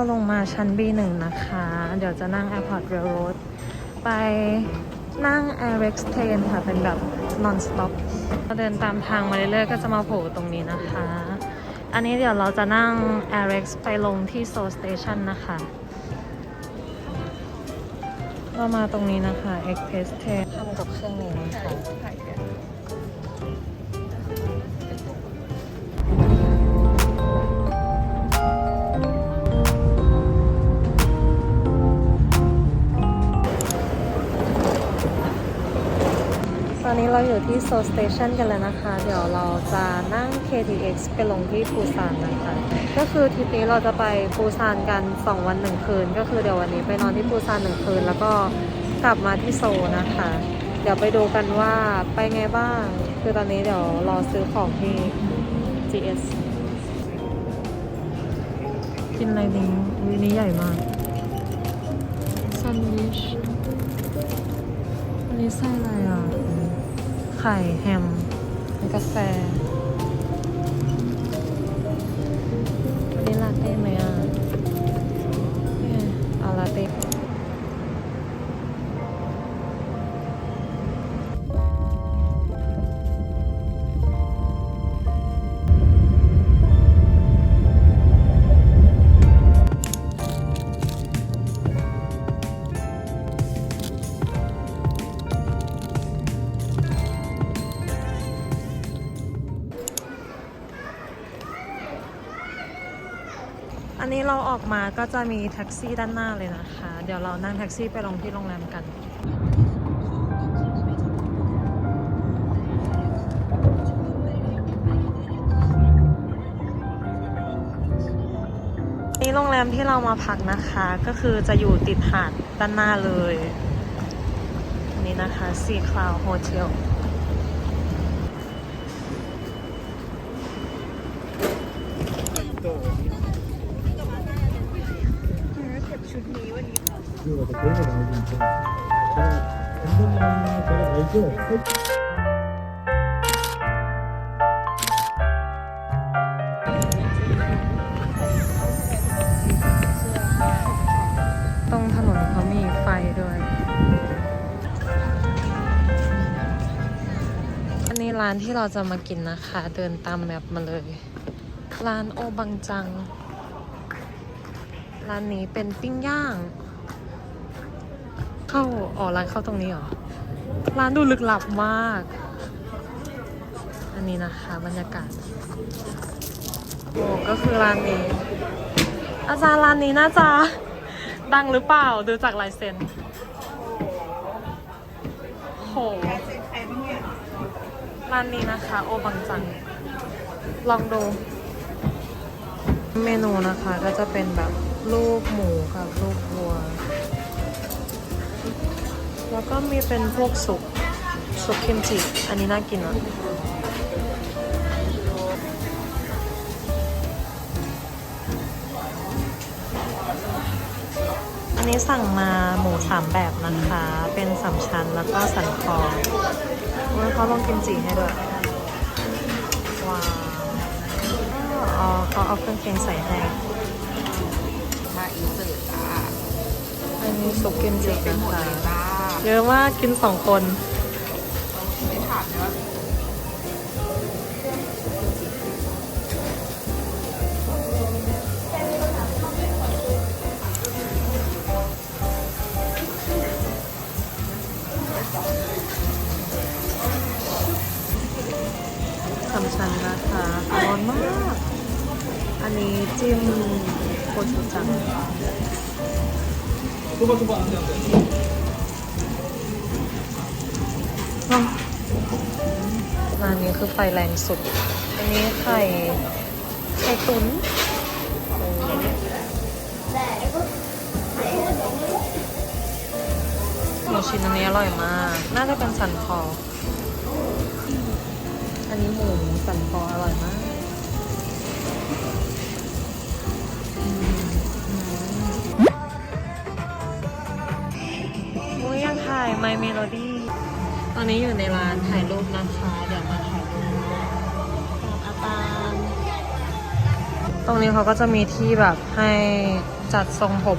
เราลงมาชั้น B1 นะคะ เดี๋ยวจะนั่ง Airport Railroad ไปนั่ง Airex Train ค่ะ เป็นแบบ non stop เราเดินตามทางมาเรื่อยๆ ก็จะมาโผล่ตรงนี้นะคะ อันนี้เดี๋ยวเราจะนั่ง Airex ไปลงที่ Seoul Station นะคะ เรามาตรงนี้นะคะ Express Train ทำกับเครื่องนี้นะคะ เราอยู่ที่ Seoul Station กันแล้วนะคะ เดี๋ยวเราจะนั่ง KTX ไปลงที่ปูซานนะคะ ก็คือทริปนี้เราจะไปปูซานกัน 2 วัน 1 คืน ก็คือเดี๋ยววันนี้ไปนอนที่ปูซาน 1 คืน แล้วก็กลับมาที่โซลนะคะ เดี๋ยวไปดูกันว่าไปไงบ้าง คือตอนนี้เดี๋ยวรอซื้อของที่ GS กินอะไรดีวินี้ใหญ่มากแซนด์วิชอันนี้ไส้อะไรอะ ไข่แฮมมีกาแฟ อันนี้เราออกมาก็จะมีแท็กซี่ด้านหน้าเลยนะคะ เดี๋ยวเรานั่งแท็กซี่ไปลงที่โรงแรมกันนี่โรงแรมที่เรามาพักนะคะ ก็คือจะอยู่ติดหาดด้านหน้าเลยนนี้นะคะ Sea Cloud Hotel 이거 그런 거 나오고 있죠. 제가 운동만 제가 알죠? ตรงถนนเขามีไฟด้วย อันนี้ร้านที่เราจะมากินนะคะ เดินตามแมปมาเลย ร้านโอบังจัง ร้านนี้เป็นปิ้งย่าง เข้าอ๋อร้านเข้าตรงนี้เหรอ ร้านดูลึกลับมาก อันนี้นะคะบรรยากาศ โอ้ก็คือร้านนี้ อาจารย์ร้านนี้น่าจะดังหรือเปล่าดูจากลายเซ็นโหร้านนี้นะคะ โอบังจัง ลองดู เมนูนะคะก็จะเป็นแบบลูกหมูกับลูกวัว แล้วก็มีเป็นพวกซุปซุปคิมจิ อันนี้น่ากินอะอันนี้สั่งมาหมูสามแบบนะคะ เป็นสามชั้นแล้วก็สันคอโอ้ยเขาลงกิมจิให้ด้วย ว้าวอ๋อเขาเอาเครื่องเคียงใส่ให้มาอินเสิร์ตจ้าอันนี้ซุปกิมจิเป็นนะหมดคะเลยจ้า เยอะมากกินสองคนไม่ถามนะว่าสามชั้นนะคะร้อนมาก อันนี้จิ้มโคชูจัง ร้านนี้คือไฟแรงสุด อันนี้ไข่ไข่ตุ๋นหมูชิ้นอันนี้อร่อยมาก น่าจะเป็นสันคอ อันนี้หมูสันคออร่อยมากมุ้ยยังถ่าย My Melody อนนี้อยู่ในร้านถ่ายรูปนะคะ เดี๋ยวมาถ่ายรูปกับอาตามตรงนี้เขาก็จะมีที่แบบให้จัดทรงผม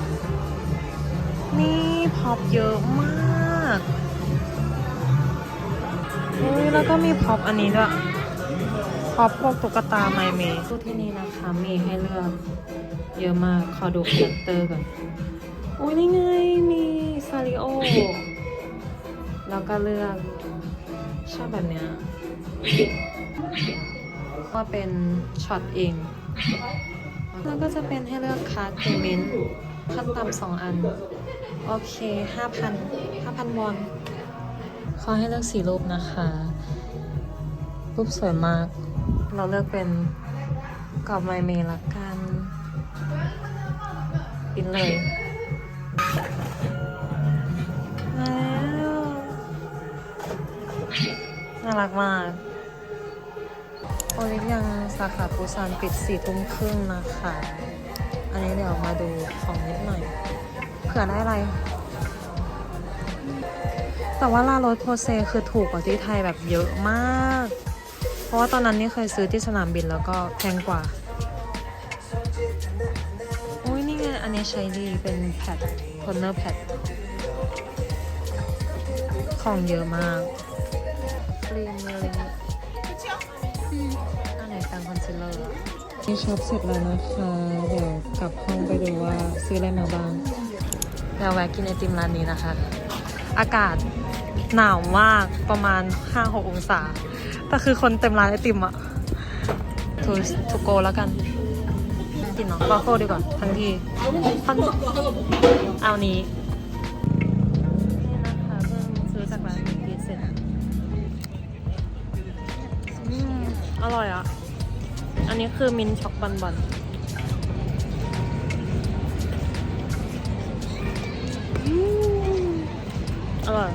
นี่พร็อปเยอะมากอุ้ยแล้วก็มีพร็อปอันนี้ด้วยพร็อปพวกตุ๊กตาไมเมย์ที่นี่นะคะมีให้เลือกเยอะมาก ขอดูคาแรคเตอร์ก่อนอุ้ยนี่ไงมีซาริโอ แล้วก็เลือกชอบแบบเนี้ยว่าเป็นช็อตเอง แล้วก็จะเป็นให้เลือกคัดเพย์เมนต์ขั้นต่ำสองอัน โอเคห้าพันห้าพันวอนขาให้เลือกสีรูปนะคะ รูปสวยมาก เราเลือกเป็นกรอบไมเมละกัน ปินเลย น่ารักมากโอลิฟยังสาขาปูซานปิดสี่ทุ่มครึ่งนะคะ อันนี้เดี๋ยวมาดูของนิดหน่อยเผื่อได้อะไร แต่ว่าลาโรสโพเซคือถูกกว่าที่ไทยแบบเยอะมาก เพราะว่าตอนนั้นนี่เคยซื้อที่สนามบินแล้วก็แพงกว่า อุ้ยนี่ไงอันนี้ใช้ดีเป็นแพดโทนเนอร์แพด ของเยอะมาก ครีมเลยอันไหนแปรงคอนซีลเลอร์นี่ช็อปเสร็จแล้วนะคะ เดี๋ยวกลับห้องไปดูว่าซื้ออะไรมาบ้างเดี๋ยวแวะกินไอติมร้านนี้นะคะ อากาศหนาวมากประมาณ 5-6 องศา แต่คือคนเต็มร้านไอติมอะทูทูโกแล้วกันกินเนาะบาโฟดีกว่า ทั้งทีเอานี้นี่ นี้คือมินช็อกบอนบันอืมอร่อย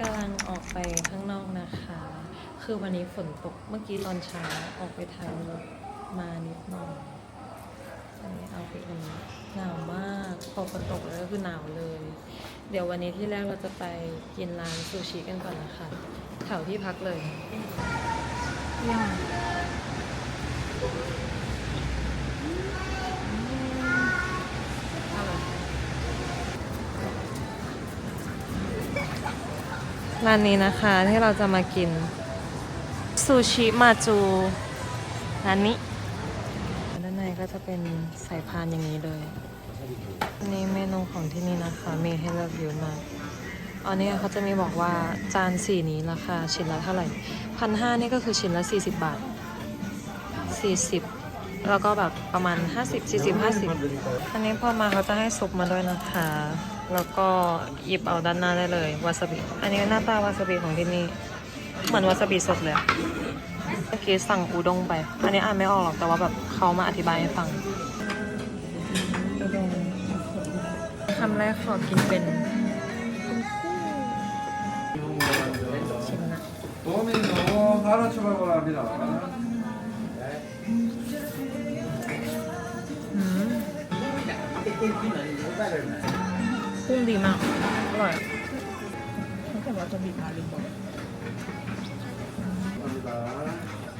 กำลังออกไปข้างนอกนะคะ คือวันนี้ฝนตกเมื่อกี้ตอนเช้าออกไปถ่ายรถมานิดหน่อยอันนี้เอาไปอันนี้หนาวมากพอฝนตกแล้วก็คือหนาวเลย เดี๋ยววันนี้ที่แรกเราจะไปกินร้านซูชิกันก่อนนะคะแถวที่พักเลยย่าง ร้านนี้นะคะที่เราจะมากินซูชิมาจูร้านนี้ด้านในก็จะเป็นสายพานอย่างนี้เลยนนี้เมนูของที่นี่นะคะ มีให้เลือกเยอะมากอันนี้เขาจะมีบอกว่าจานสีนี้ราคาชิ้นละเท่าไหร่พันห้านี่ก็คือชิ้นละ 40 บาท 40 แล้วก็แบบประมาณ 50 40 50 อันนี้พอมาเขาจะให้ซุปมาด้วยนะคะ แล้วก็หยิบเอาด้านหน้าได้เลยวาซาบิ อันนี้หน้าตาวาซาบิของที่นี่ เหมือนวาซาบิสดเลย เมื่อกี้สั่งอูด้งไป อันนี้อ่านไม่ออกหรอก แต่ว่าแบบเขามาอธิบายให้ฟังคำแรกขอกินเป็นชิมนะอืม กุ้งดีมาก อร่อยถ้าเกิว่าจะบีบมาลืมบอก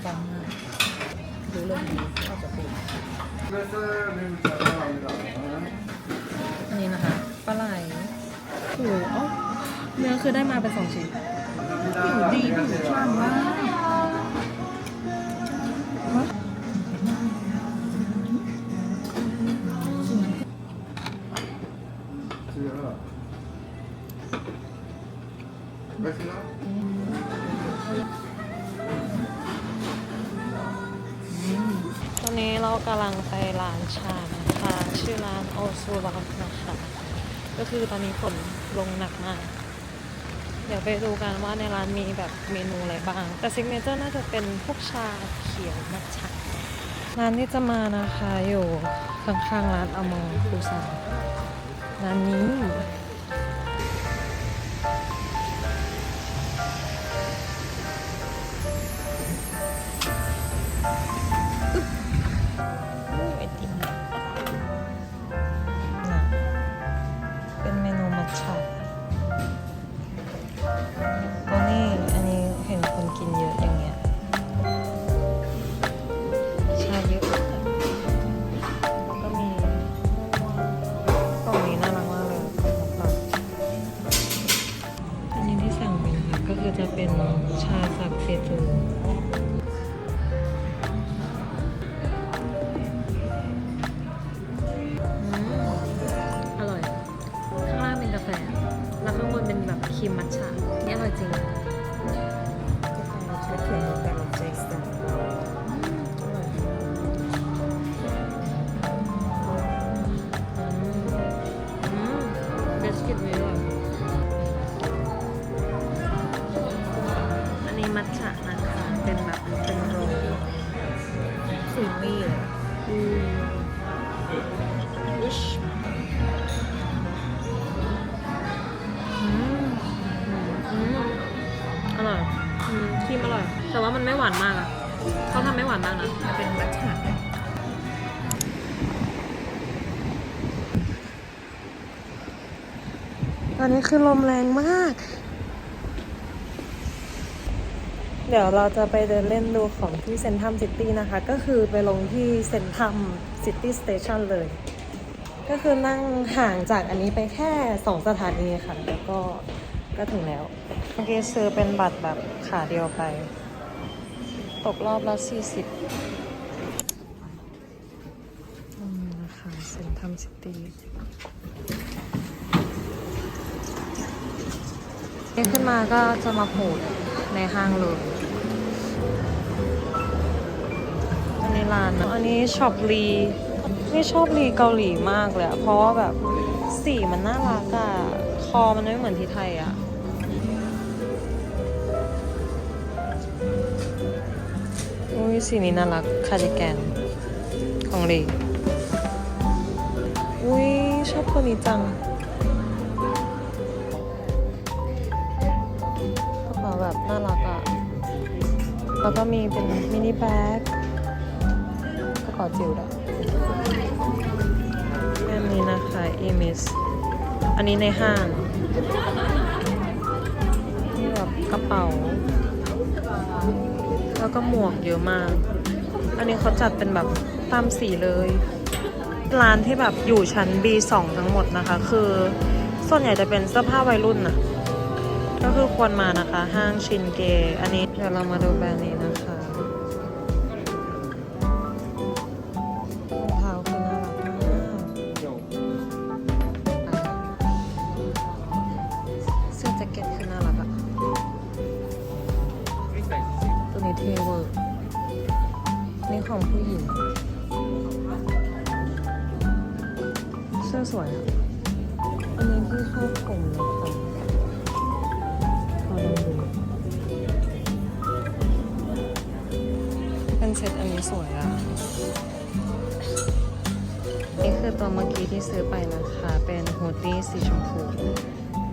ฟังง่ายรู้เรื่องดีเข้าจะเป็อันนี้นะคะปลาไหลโอ้โเนื้อคือได้มาเป็นสองชิ้นผิวดีผิวช่ำมาก คือตอนนี้ฝนลงหนักมาก เดี๋ยวไปดูกันว่าในร้านมีแบบเมนูอะไรบ้าง แต่ซิกเนเจอร์น่าจะเป็นพวกชาเขียวมัทฉะร้านที่จะมานะคะอยู่ข้างๆร้านอมรปูซานร้านนี้ ชาสักเซจู อนนี้คือลมแรงมาก เดี๋ยวเราจะไปเดินเล่นดูของที่เซนทัมซิตี้นะคะ ก็คือไปลงที่เซนทัมซิตี้สเตชันเลย ก็คือนั่งห่างจากอันนี้ไปแค่ 2 สถานีค่ะ แล้วก็ก็ถึงแล้วเมื่อกี้ซื้อเป็นบัตรแบบขาเดียวไป ตกรอบละ40อืมนะคะเซนทัมซิตี้ นี่ขึ้นมาก็จะมาโผล่ในห้างเลย อันนี้ร้านนะอันนี้ช็อปลี นี่ชอบลีเกาหลีมากเลยอะเพราะว่าแบบสีมันน่ารักอะคอมันไม่เหมือนที่ไทยอะอุ้ยสีนี้น่ารักคาร์ดิแกนของลีอุ้ยชอบตัวนี้จัง น่ารักอะแล้วก็มีเป็นมินิแบ็กกระเป๋าจิ๋วด้วยอันนี้นะคะเอมิสอันนี้ในห้างนี่แบบกระเป๋า แล้วก็หมวกเยอะมาก อันนี้เขาจัดเป็นแบบตามสีเลย ร้านที่แบบอยู่ชั้น B2 ทั้งหมดนะคะ คือส่วนใหญ่จะเป็นเสื้อผ้าวัยรุ่นนะ ก็คือควรมานะคะ ห้างชินเก อันนี้เดี๋ยวเรามาดูแบรนด์นี้นะ เป็นเซตอันนี้สวยอะนี่คือตัวเมื่อกี้ที่ซื้อไปนะคะ เป็นฮูดดี้สีชมพู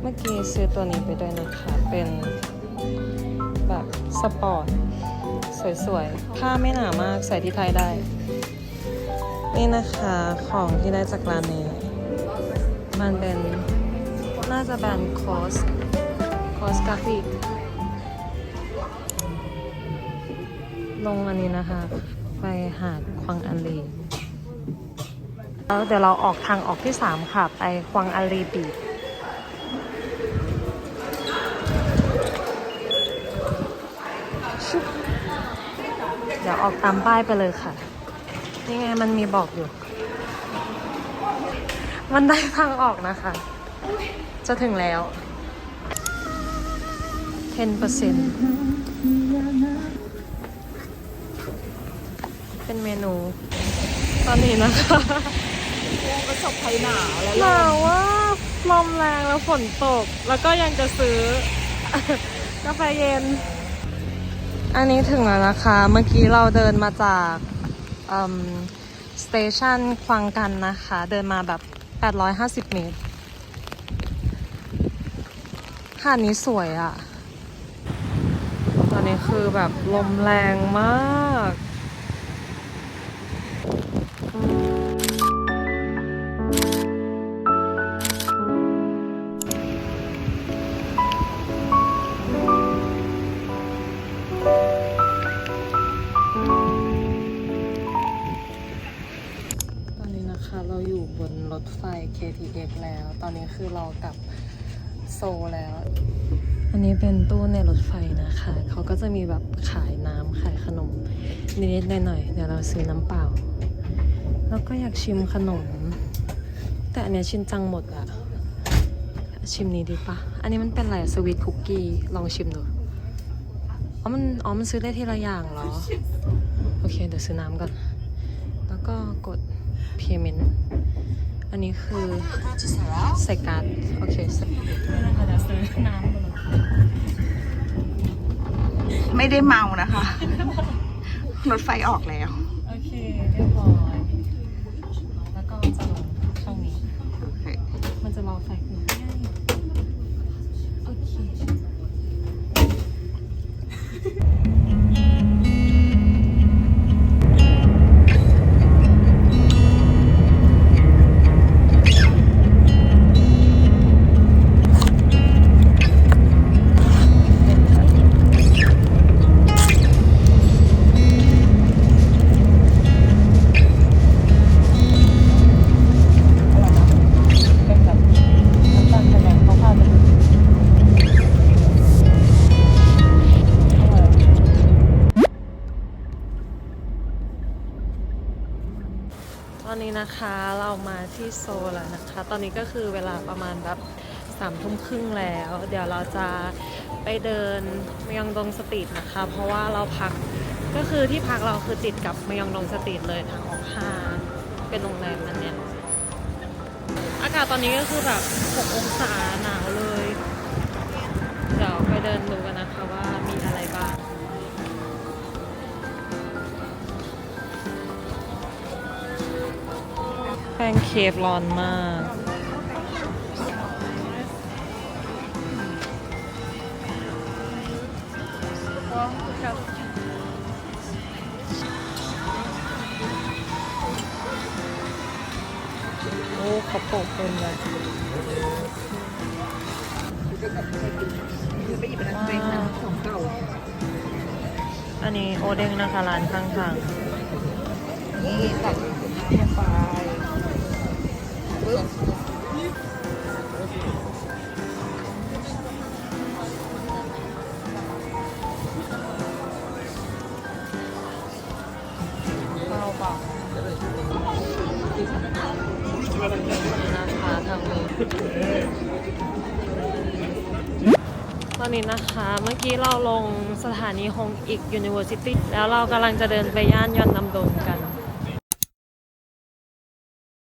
เมื่อกี้ซื้อตัวนี้ไปด้วยนะคะ เป็นแบบสปอร์ต สวยๆ ผ้าไม่หนามากใส่ที่ไทยได้ นี่นะคะของที่ได้จากร้านนี้ มันเป็นน่าจะแบรนด์คอสคอสกาฟิก ลงอันนี้นะคะ ไปหาดควังอันลีแล้วเดี๋ยวเราออกทางออกที่ 3 ค่ะ ไปควังอาลีบีเดี๋ยวออกตามป้ายไปเลยค่ะ นี่ไงมันมีบอกอยู่ มันได้ทางออกนะคะ จะถึงแล้ว 10% เป็นเมนู ตอนนี้นะคะประสบภัยหนาวแล้วหนาวว่าลมแรงแล้วฝนตก แล้วก็ยังจะซื้อกาแฟเย็น อันนี้ถึงแล้วนะคะ เมื่อกี้เราเดินมาจากสเตชันควังกันนะคะ เดินมาแบบ 850 เมตรหาดนี้สวยอะ่ะ ตอนนี้คือแบบลมแรงมาก นะคะ เราอยู่บนรถไฟ KTX แล้ว ตอนนี้คือเรากลับโซลแล้ว อันนี้เป็นตู้ในรถไฟนะคะ เขาก็จะมีแบบขายน้ำขายขนม นิดๆหน่อยๆเดี๋ยวเราซื้อน้ำเปล่า แล้วก็อยากชิมขนม แต่อันเนี้ยชินจังหมดอะชิมนี้ดีปะ อันนี้มันเป็นอะไรสวีทคุกกี้ ลองชิมดู อ๋อ มัน อ๋อ มันซื้อได้ทีละอย่างเหรอ โอเค เดี๋ยวซื้อน้ำก่อน เมนอันนี้คือใส่การ์ดโอเคใส่นะคะเดี๋ยวซื้อน้ำบนรถไฟไม่ได้เมานะคะ รถไฟออกแล้ว ที่โซลแล้วนะคะ ตอนนี้ก็คือเวลาประมาณแบบสามทุ่มครึ่งแล้ว เดี๋ยวเราจะไปเดินมยองดงสตรีทนะคะ เพราะว่าเราพักก็คือที่พักเราคือติดกับมยองดงสตรีทเลยทางออกห้าเป็นโรงแรมนั้นเนี่ยอากาศตอนนี้ก็คือแบบ 6 องศาหนาวเลย เดี๋ยวไปเดินดู แป้งเคฟร้อนมาก โอ้เขาโปะเป็นเลยไปหยิบอะไรไปค่ะสองเก่าอันนี้โอเด้งนะคะร้านข้างทางนี่ตัดลงไป ปึ๊บข้าเปล่านะคะทางนี้ตอนนี้นะคะเมื่อกี้เราลงสถานีฮงอีก University แล้วเรากำลังจะเดินไปย่านยอนนำดงกัน